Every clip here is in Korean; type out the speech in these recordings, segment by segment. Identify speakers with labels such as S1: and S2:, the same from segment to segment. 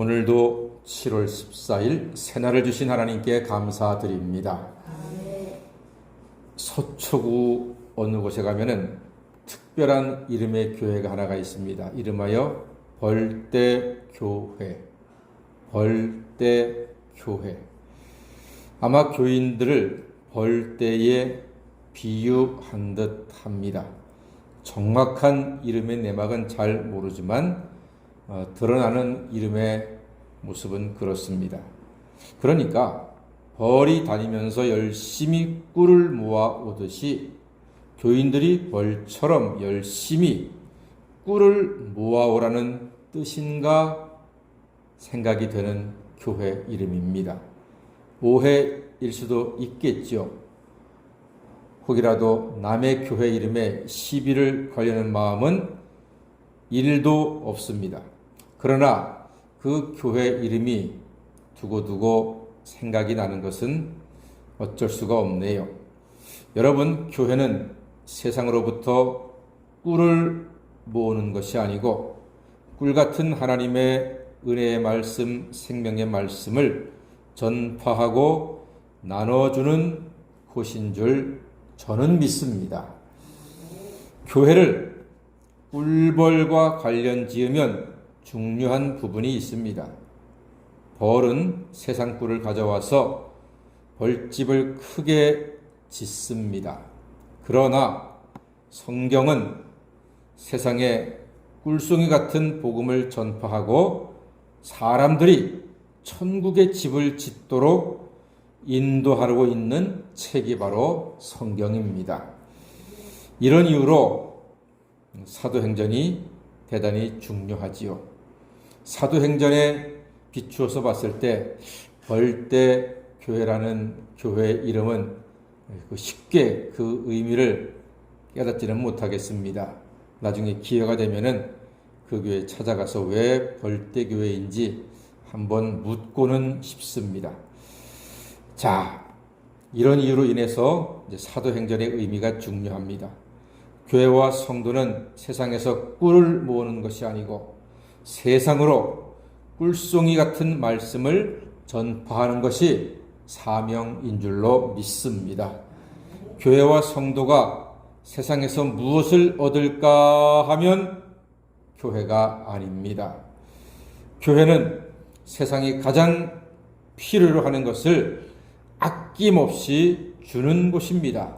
S1: 오늘도 7월 14일 새날을 주신 하나님께 감사드립니다. 서초구 어느 곳에 가면은 특별한 이름의 교회가 하나가 있습니다. 이름하여 벌떼교회. 벌떼교회. 아마 교인들을 벌떼에 비유한 듯 합니다. 정확한 이름의 내막은 잘 모르지만 어, 드러나는 이름의 모습은 그렇습니다. 그러니까 벌이 다니면서 열심히 꿀을 모아 오듯이 교인들이 벌처럼 열심히 꿀을 모아오라는 뜻인가 생각이 되는 교회 이름입니다. 오해일 수도 있겠죠. 혹이라도 남의 교회 이름에 시비를 걸려는 마음은 일도 없습니다. 그러나 그 교회 이름이 두고두고 생각이 나는 것은 어쩔 수가 없네요. 여러분, 교회는 세상으로부터 꿀을 모으는 것이 아니고 꿀 같은 하나님의 은혜의 말씀, 생명의 말씀을 전파하고 나눠주는 곳인 줄 저는 믿습니다. 교회를 꿀벌과 관련 지으면 중요한 부분이 있습니다. 벌은 세상 꿀을 가져와서 벌집을 크게 짓습니다. 그러나 성경은 세상에 꿀송이 같은 복음을 전파하고 사람들이 천국의 집을 짓도록 인도하고 있는 책이 바로 성경입니다. 이런 이유로 사도행전이 대단히 중요하지요. 사도행전에 비추어서 봤을 때 벌떼 교회라는 교회 이름은 쉽게 그 의미를 깨닫지는 못하겠습니다. 나중에 기회가 되면은 그 교회 찾아가서 왜 벌떼 교회인지 한번 묻고는 싶습니다. 자, 이런 이유로 인해서 사도행전의 의미가 중요합니다. 교회와 성도는 세상에서 꿀을 모으는 것이 아니고 세상으로 꿀송이 같은 말씀을 전파하는 것이 사명인 줄로 믿습니다. 교회와 성도가 세상에서 무엇을 얻을까 하면 교회가 아닙니다. 교회는 세상이 가장 필요로 하는 것을 아낌없이 주는 곳입니다.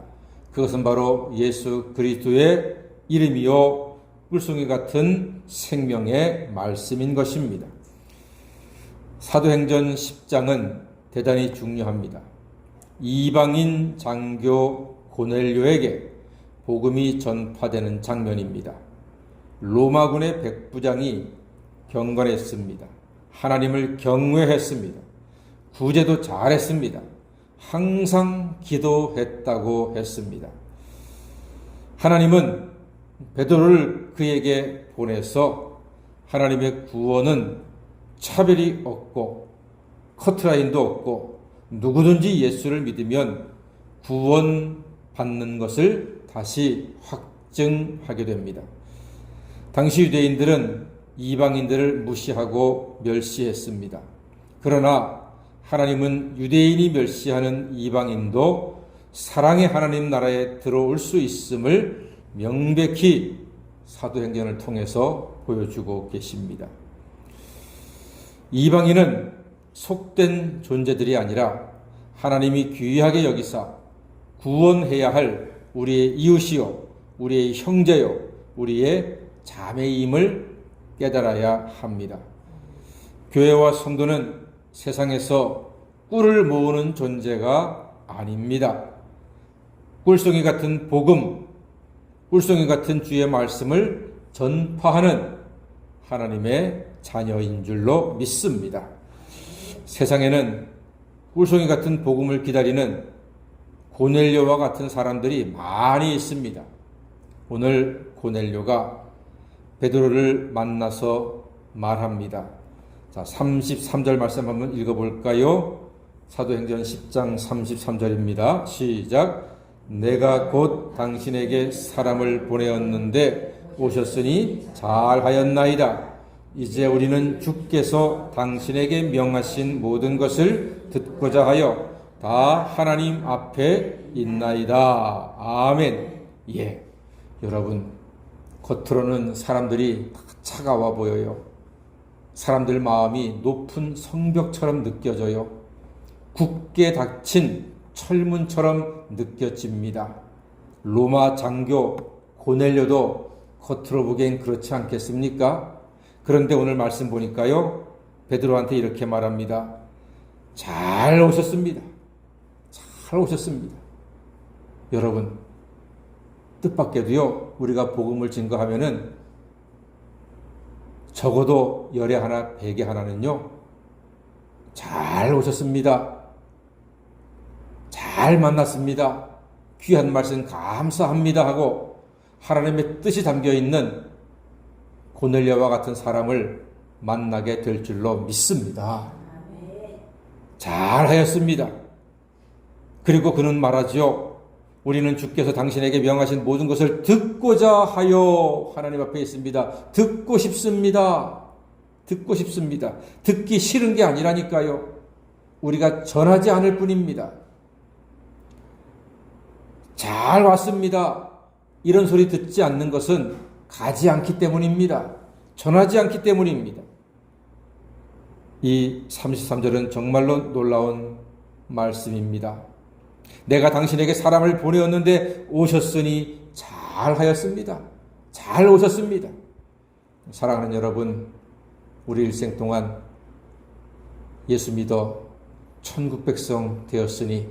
S1: 그것은 바로 예수 그리스도의 이름이요 꿀송이 같은 생명의 말씀인 것입니다. 사도행전 10장은 대단히 중요합니다. 이방인 장교 고넬료에게 복음이 전파되는 장면입니다. 로마군의 백부장이 경건했습니다. 하나님을 경외했습니다. 구제도 잘했습니다. 항상 기도했다고 했습니다. 하나님은 베드로를 그에게 보내서 하나님의 구원은 차별이 없고 커트라인도 없고 누구든지 예수를 믿으면 구원 받는 것을 다시 확증하게 됩니다. 당시 유대인들은 이방인들을 무시하고 멸시했습니다. 그러나 하나님은 유대인이 멸시하는 이방인도 사랑의 하나님 나라에 들어올 수 있음을 명백히 사도행전을 통해서 보여주고 계십니다. 이방인은 속된 존재들이 아니라 하나님이 귀하게 여기사 구원해야 할 우리의 이웃이요, 우리의 형제요, 우리의 자매임을 깨달아야 합니다. 교회와 성도는 세상에서 꿀을 모으는 존재가 아닙니다. 꿀송이 같은 복음, 꿀송이 같은 주의 말씀을 전파하는 하나님의 자녀인 줄로 믿습니다. 세상에는 꿀송이 같은 복음을 기다리는 고넬료와 같은 사람들이 많이 있습니다. 오늘 고넬료가 베드로를 만나서 말합니다. 자, 33절 말씀 한번 읽어볼까요? 사도행전 10장 33절입니다. 시작. 내가 곧 당신에게 사람을 보내었는데 오셨으니 잘하였나이다. 이제 우리는 주께서 당신에게 명하신 모든 것을 듣고자 하여 다 하나님 앞에 있나이다. 아멘. 예. 여러분, 겉으로는 사람들이 다 차가워 보여요. 사람들 마음이 높은 성벽처럼 느껴져요. 굳게 닫힌 철문처럼 느껴집니다. 로마 장교 고넬료도 겉으로 보기엔 그렇지 않겠습니까? 그런데 오늘 말씀 보니까요. 베드로한테 이렇게 말합니다. 잘 오셨습니다. 잘 오셨습니다. 여러분, 뜻밖에도요. 우리가 복음을 증거하면은 적어도 열에 하나, 백에 하나는요. 잘 오셨습니다. 잘 만났습니다. 귀한 말씀 감사합니다 하고 하나님의 뜻이 담겨 있는 고넬료와 같은 사람을 만나게 될 줄로 믿습니다. 잘 하였습니다. 그리고 그는 말하죠. 우리는 주께서 당신에게 명하신 모든 것을 듣고자 하여 하나님 앞에 있습니다. 듣고 싶습니다. 듣고 싶습니다. 듣기 싫은 게 아니라니까요. 우리가 전하지 않을 뿐입니다. 잘 왔습니다. 이런 소리 듣지 않는 것은 가지 않기 때문입니다. 전하지 않기 때문입니다. 이 33절은 정말로 놀라운 말씀입니다. 내가 당신에게 사람을 보내었는데 오셨으니 잘 하였습니다. 잘 오셨습니다. 사랑하는 여러분, 우리 일생 동안 예수 믿어 천국 백성 되었으니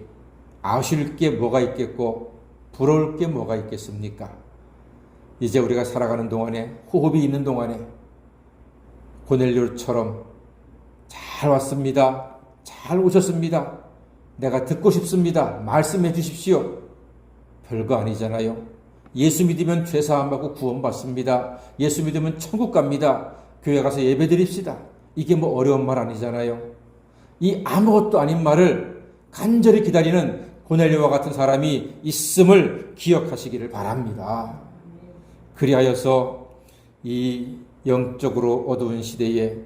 S1: 아쉬울 게 뭐가 있겠고 부러울 게 뭐가 있겠습니까? 이제 우리가 살아가는 동안에 호흡이 있는 동안에 고넬료처럼 잘 왔습니다. 잘 오셨습니다. 내가 듣고 싶습니다. 말씀해 주십시오. 별거 아니잖아요. 예수 믿으면 죄사함 받고 구원받습니다. 예수 믿으면 천국 갑니다. 교회 가서 예배 드립시다. 이게 뭐 어려운 말 아니잖아요. 이 아무것도 아닌 말을 간절히 기다리는 고넬료와 같은 사람이 있음을 기억하시기를 바랍니다. 그리하여서 이 영적으로 어두운 시대에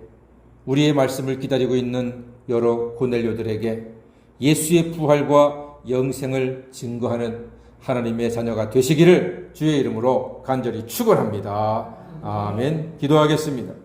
S1: 우리의 말씀을 기다리고 있는 여러 고넬료들에게 예수의 부활과 영생을 증거하는 하나님의 자녀가 되시기를 주의 이름으로 간절히 축원합니다. 아멘. 기도하겠습니다.